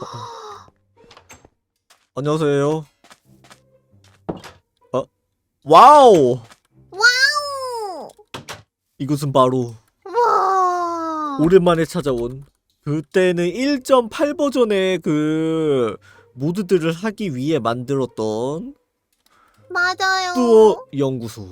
안녕하세요. 어? 와우! 와우! 이곳은 바로 와! 오랜만에 찾아온 그때는 1.8 버전의 그 모드들을 하기 위해 만들었던 맞아요. 뚜어 연구소.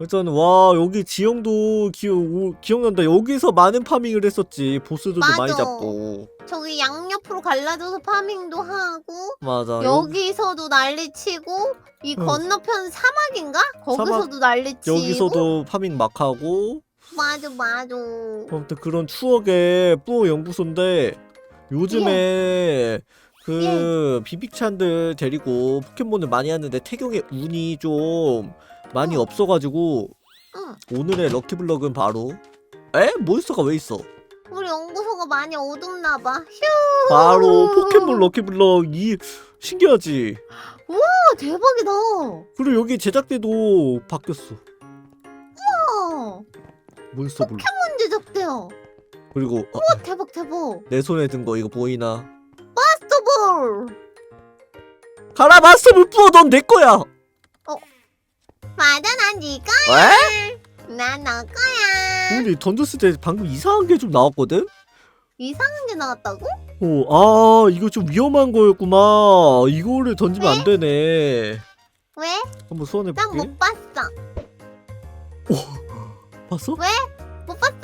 일단 와 여기 지형도 기억 오- 기억난다. 여기서 많은 파밍을 했었지. 보스들도 많이 맞아. 잡고. 저기 양옆으로 갈라져서 파밍도 하고 맞아. 여기서도 난리치고 이 응. 건너편 사막인가? 거기서도 난리치고 여기서도 파밍 막 하고. 맞아 맞아. 아무튼 그런 추억의 뿌어 연구소인데 요즘에 예. 그 비빅찬들 데리고 포켓몬을 많이 하는데 태경의 운이 좀 많이 응. 없어가지고 응. 오늘의 럭키블럭은 바로 에? 몬스터가 왜 있어? 우리 연구소가 많이 어둡나 봐. 휴. 바로 포켓몬 럭키블럭 이 신기하지? 아, 대박이다. 그리고 여기 제작대도 바뀌었어 어. 몬스터 블럭 포켓몬 제작대요. 그리고 어, 와 대박 대박. 내 손에 든 거 이거 보이나? 스토볼. 가라 마스터볼 뿌어 넌 내 거야 맞아 난 니가 에? 난너 거야. 근데 던졌을 때 방금 이상한 게 좀 나왔거든? 이상한 게 나왔다고? 어, 아, 이거 좀 위험한 거였구만. 이거를 던지면 안 되네. 왜? 한번 소환해 난 볼게. 못 봤어. 봤어? 못 봤어.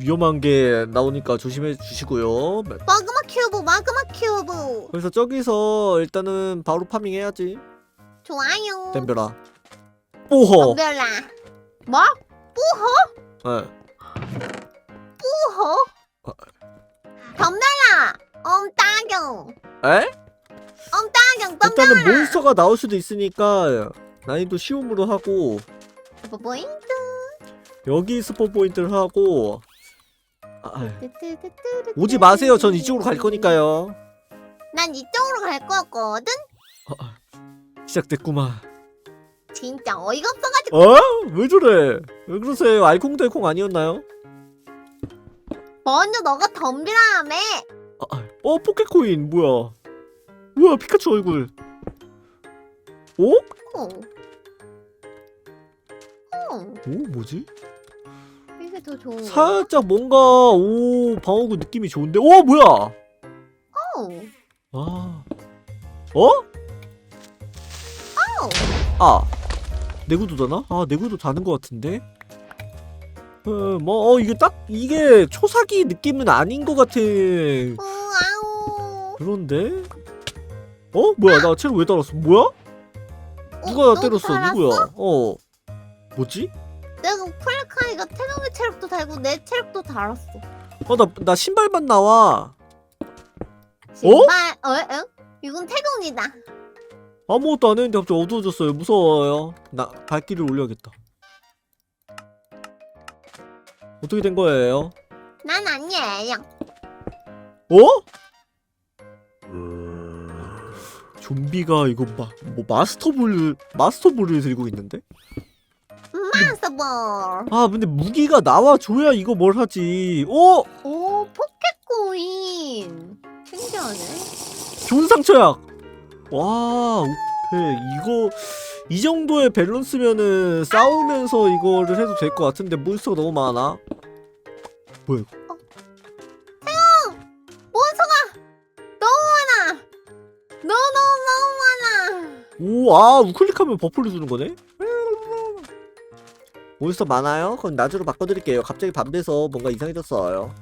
위험한 게 나오니까 조심해 주시고요. 마그마 큐브 마그마 큐브. 그래서 저기서 일단은 바로 파밍해야지. 좋아요. 덤벼라. 오호. 덤벼라. 뭐? 예. 뿌허? 어. 덤벼라. 엄따경. 에? 엄따경 덤벼라. 일단은 몬스터가 나올 수도 있으니까 난이도 쉬움으로 하고 뭐 보잉? 여기 스포 포인트를 하고 아, 오지 마세요. 전 이쪽으로 갈 거니까요. 난 이쪽으로 갈 거였거든. 아, 시작됐구만. 진짜 어이가 없어가지고. 어? 왜 저래? 왜 그러세요? 알콩달콩 아니었나요? 먼저 너가 덤비라며. 아, 아, 어 포켓코인 뭐야? 뭐야 피카츄 얼굴? 오? 어. 어. 오 뭐지? 이게 더 좋은 거. 살짝 뭔가 오 방어구 느낌이 좋은데? 오 뭐야? 어. 아, 어? 아, 내구도 다나? 아 내구도 다는 것 같은데? 어 뭐 어, 이게 딱 이게 초사기 느낌은 아닌 것 같은 어, 아우. 그런데? 어 뭐야 나 체력 왜 달았어? 뭐야? 누가 어, 나너 때렸어? 달았어? 누구야? 어 뭐지? 내가 플레카이가 태동의 체력도 달고 내 체력도 달았어. 어나 나 신발만 나와 신발, 어? 어? 이건 태동이다. 아무것도 안 했는데 갑자기 어두워졌어요 무서워요 나 발길을 올려야겠다 어떻게 된 거예요? 난 아니에요. 어? 좀비가 이거 마, 뭐 마스터볼 마스터볼을 들고 있는데? 마스터볼. 아 근데 무기가 나와 줘야 이거 뭘 하지 어? 오, 포켓코인. 신기하네. 좋은 상처약 와 오케이 이거 이 정도의 밸런스면은 싸우면서 이거를 해도 될 것 같은데 몬스터가 너무 많아. 뭐야 이거? 몬스터가 너무 많아. 너무 너무 너무 많아. 오아 우클릭하면 버프를 주는 거네? 몬스터 많아요? 그럼 낮으로 바꿔드릴게요. 갑자기 밤 돼서 뭔가 이상해졌어요.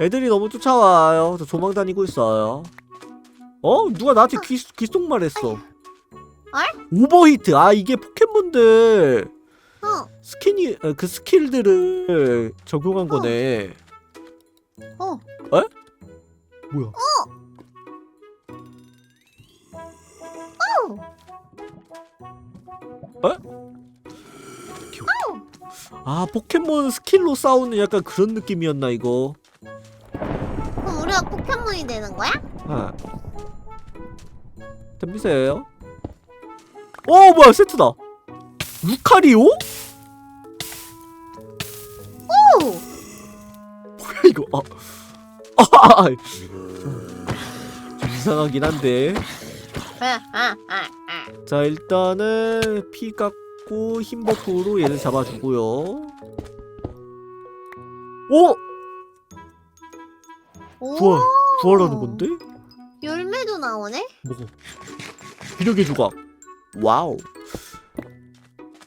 애들이 너무 쫓아와요. 저 조망 다니고 있어요 어? 누가 나한테 귀, 귓속말 했어. 오버히트. 아 이게 포켓몬들. 어, 스킨이 어, 그 스킬들을 적용한 거네. 어. 에? 뭐야? 아 포켓몬 스킬로 싸우는 약간 그런 느낌이었나 이거? 그럼 우리가 포켓몬이 되는 거야? 아 덤비세요 어 뭐야 세트다 루카리오? 오! 뭐야 이거 아, 아, 아, 좀, 좀 이상하긴 한데 아, 아, 아, 아. 자 일단은 피 깎고 힘 버프로 얘를 잡아주고요 오! 오! 부활 부활하는 건데? 열매도 나오네? 먹어 비력의 조각 와우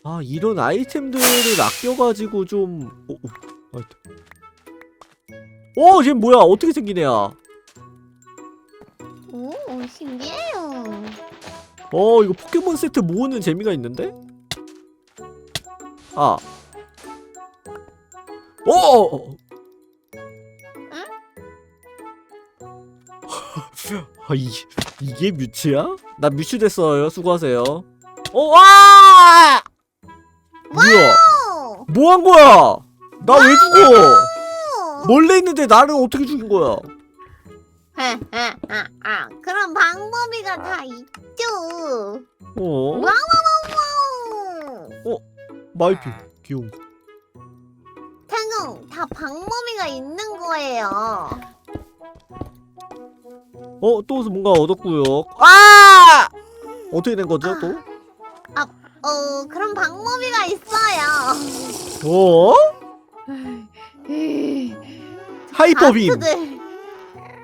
아 이런 아이템들을 아껴가지고 좀 어, 어, 아이템 어쟤 뭐야 어떻게 생긴 애야 오, 신기해요. 어 이거 포켓몬 세트 모으는 재미가 있는데? 아 오! 아 이, 이게 뮤츠야? 나 뮤츠 됐어요 수고하세요 어 와! 뭐야 오! 뭐 한 거야 나 왜 죽어 오! 몰래 있는데 나를 어떻게 죽인 거야 아, 아, 아, 아. 그런 방법이가 다 있죠. 어? 와와와와. 마이피 귀여운 거 태경, 다 방법이가 있는 거예요. 어, 또 뭔가 얻었고요. 아! 어떻게 된 거죠, 또? 어, 그런 방법이가 있어요. 어? 하이퍼빔! 아트들.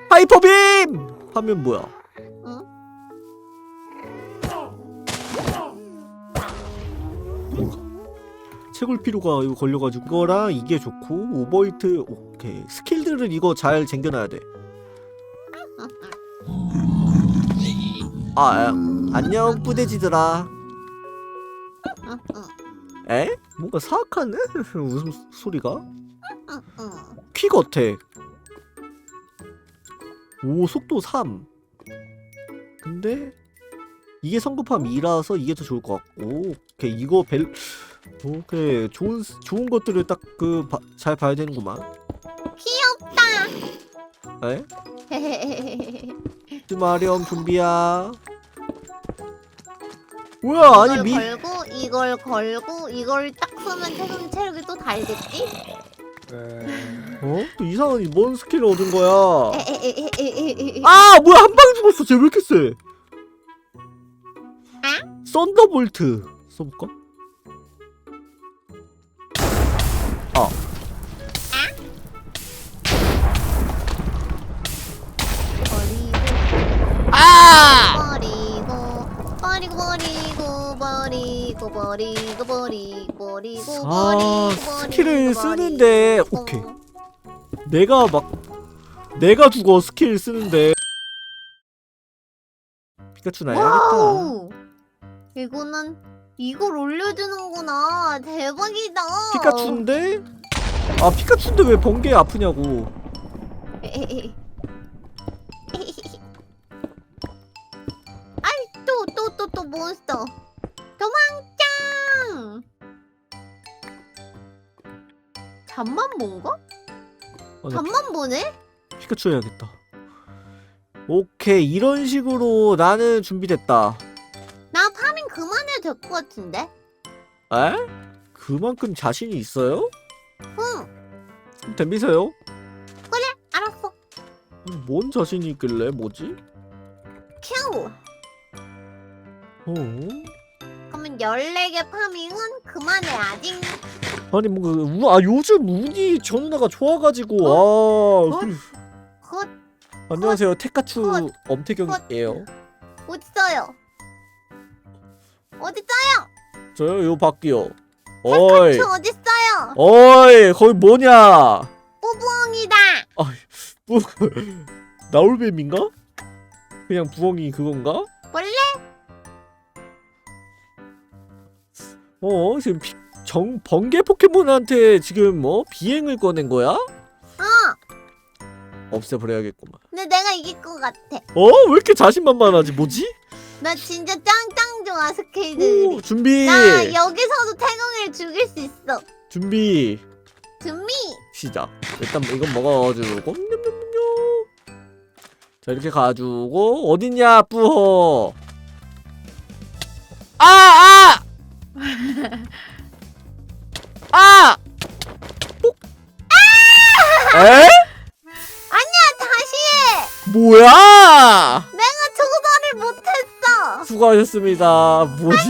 하이퍼빔! 하면 뭐야? 채굴 필요가 이거 걸려가지고 이거랑 이게 좋고 오버히트 오케이 스킬들은 이거 잘 챙겨놔야 돼. 아, 아 안녕 뿌대지들아. 에? 뭔가 사악하네? 무슨 소리가? 퀵 어택 오 속도 3 근데 이게 성급함 2라서 이게 더 좋을 것 같고 오케이 이거 벨 오케이 좋은 좋은 것들을 딱 그 잘 봐야 되는구만 귀엽다. 에? 마렴 좀비야 뭐야 아니 이걸 미 걸고 이걸 걸고 이걸 딱 쓰면 태경 체력이 또 달겠지? 어? 또 이상한 뭔 스킬을 얻은 거야 에에에에에에에. 아 뭐야 한 방에 죽었어 쟤 왜 이렇게 세 썬더볼트 써볼까? 버리고 버리고 버리고 버리고 아, 버리고 스킬을 버리고 쓰는데 버리고. 오케이. 내가 막 내가 죽어 스킬 쓰는데. 피카츄 나야겠다. 와우 이거는 이걸 올려주는구나. 대박이다. 피카츄인데? 아 피카츄인데 왜 번개 아프냐고. 에에에. 아이 또 또 또 또 몬스터 도망짱 잠만 본가? 아, 나 잠만 보네? 피카츄 해야겠다 오케이 이런 식으로 나는 준비됐다 나 파밍 그만해도 될 것 같은데? 에? 그만큼 자신이 있어요? 응 덤비세요? 알았어 뭔 자신이 있길래 뭐지? 큐 어? 그러면 14개 파밍은 그만해야지 아니 뭔가 우, 아 요즘 운이 저 누나가 좋아가지고 아 어? 그- 굿 안녕하세요 테카츄 헛. 엄태경이에요 어딨어요? 어딨어요? 저요 요 밖이요 어이 저 어딨어요? 어이 거기 뭐냐 뭐 나올뱀인가? 그냥 부엉이 그건가? 어 지금 피, 정 번개 포켓몬한테 지금 뭐 비행을 꺼낸 거야? 어 없애버려야겠구만 근데 내가 이길 것 같아 어? 왜 이렇게 자신만만하지 뭐지? 나 진짜 짱짱 좋아 스케이들이 오 준비 나 여기서도 태경이를 죽일 수 있어 준비 준비 시작 일단 이건 먹어주고 냠냠냠냠. 자 이렇게 가지고 어딨냐 뿌허 아! 아! 아! 어? 에? 다시 뭐야? 내가 조사를 못했어. 수고하셨습니다. 뭐지?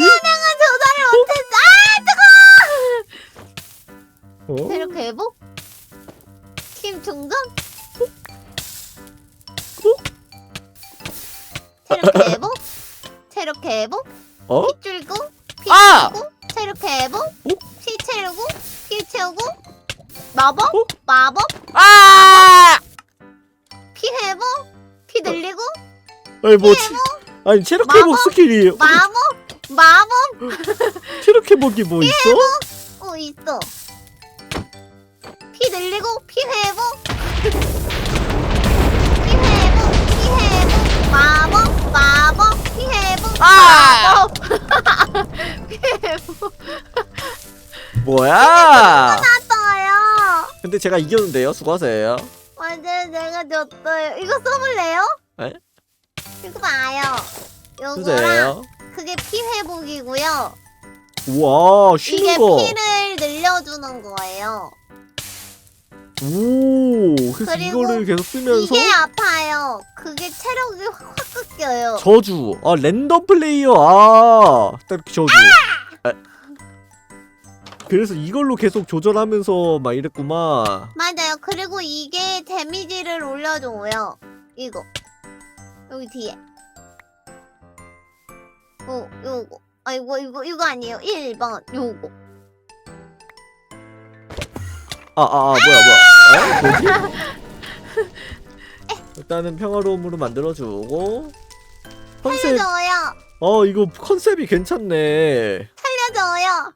아니 뭐 치, 아니 체력 회복 마법? 스킬이 마법. 마법. 체력 회복이 뭐 있어? 어 있어. 피 늘리고 피 회복. 피 회복. 피 회복. 마법. 마법. 피 회복. 아! 마법. 피 회복. 뭐야? 났어요. 근데 제가 이겼는데요. 수고하세요. 완전 내가 졌어요. 이거 써볼래요? 에? 이거 봐요. 요거랑 주세요. 그게 피 회복이고요. 우와 이게 쉬는 거. 피를 늘려주는 거예요. 오 그래서 그리고 이거를 계속 쓰면서 이게 아파요. 그게 체력이 확 깎여요. 저주. 아 랜덤 플레이어. 아딱 이렇게 저주. 아. 그래서 이걸로 계속 조절하면서 막 이랬구만. 맞아요. 그리고 이게 데미지를 올려줘요. 이거. 여기 뒤에. 어, 요거. 아, 이거, 이거, 이거 아니에요. 1번. 요거. 아, 아, 아, 뭐야, 뭐야. 에? 뭐지? 일단은 평화로움으로 만들어주고. 컨셉, 살려줘요. 어, 이거 컨셉이 괜찮네. 살려줘요.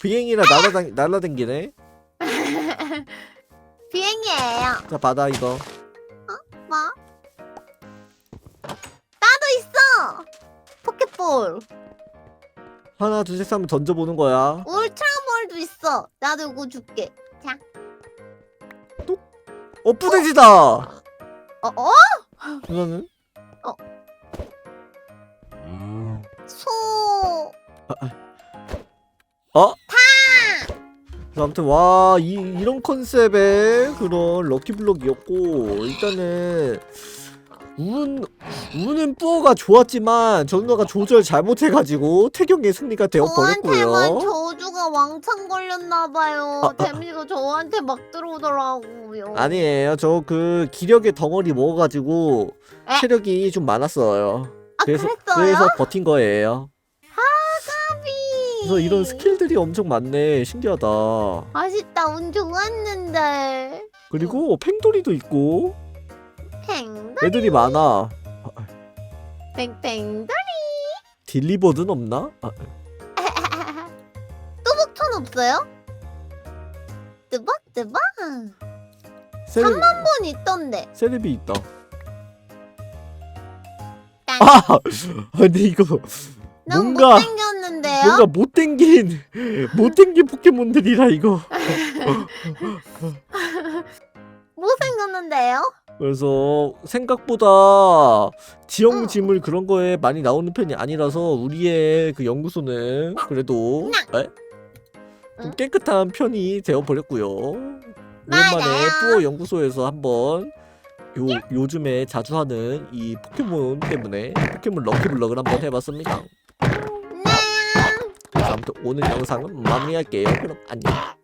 비행이라 날아당, 날아댕기네. 비행이에요. 자, 받아, 이거. 포켓볼. 하나, 둘, 셋, 하면 던져보는 거야. 울트라볼도 있어. 나도 이거 줄게. 어, 뿌대지다! 어, 어? 이거는? 소. 그래서 아무튼, 와, 이, 이런 컨셉의 그런 럭키블럭이었고, 일단은, 운, 운은 뿌어가 좋았지만, 전우가 조절 잘못해가지고, 태경의 승리가 저한테만 되어버렸고요. 저주가 왕창 걸렸나봐요. 아, 아. 데미지가 저한테 막 들어오더라고요. 아니에요. 저 그 기력의 덩어리 먹어가지고 에? 체력이 좀 많았어요. 아, 그래서 그랬어요? 그래서 버틴 거예요. 그래서 이런 스킬들이 엄청 많네. 신기하다. 아쉽다. 운 좋았는데. 그리고 팽돌이도 있고 팽. 애들이 많아. 팽팽. 딜리버드는 없나? 아, 뚜벅천 없어요? 뜨벅 뜨벅. 세레, 3만 번 있던데. 세레비 있다. 딴. 아, 근데 이거 뭔가- 못생겼는데요? 뭔가 못생긴 못생긴 포켓몬들이라 이거. 못생겼는데요? 그래서 생각보다 지형 지물 그런 거에 많이 나오는 편이 아니라서 우리의 그 연구소는 그래도 에? 좀 응? 깨끗한 편이 되어 버렸고요. 오랜만에. 뿌어 연구소에서 한번 요 요즘에 자주 하는 이 포켓몬 때문에 포켓몬 럭키블럭을 한번 해봤습니다. 네. 아무튼 오늘 영상은 마무리할게요. 그럼 안녕.